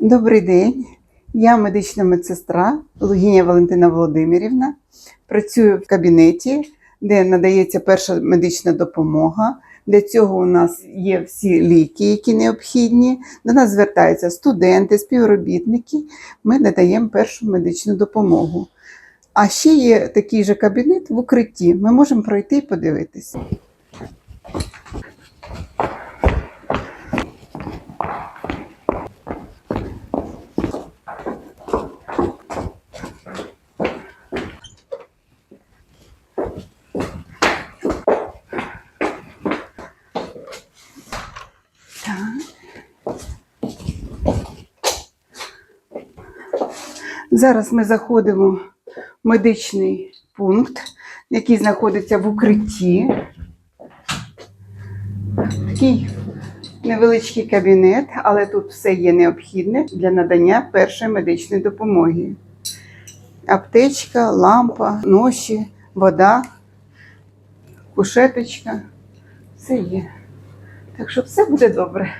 Добрий день. Я медична медсестра Лугіня Валентина Володимирівна. Працюю в кабінеті, де надається перша медична допомога. Для цього у нас є всі ліки, які необхідні. До нас звертаються студенти, співробітники. Ми надаємо першу медичну допомогу. А ще є такий же кабінет в укритті. Ми можемо пройти і подивитися. Зараз ми заходимо в медичний пункт, який знаходиться в укритті. Такий невеличкий кабінет, але тут все є необхідне для надання першої медичної допомоги. Аптечка, лампа, ноші, вода, кушеточка. Все є. Так що все буде добре.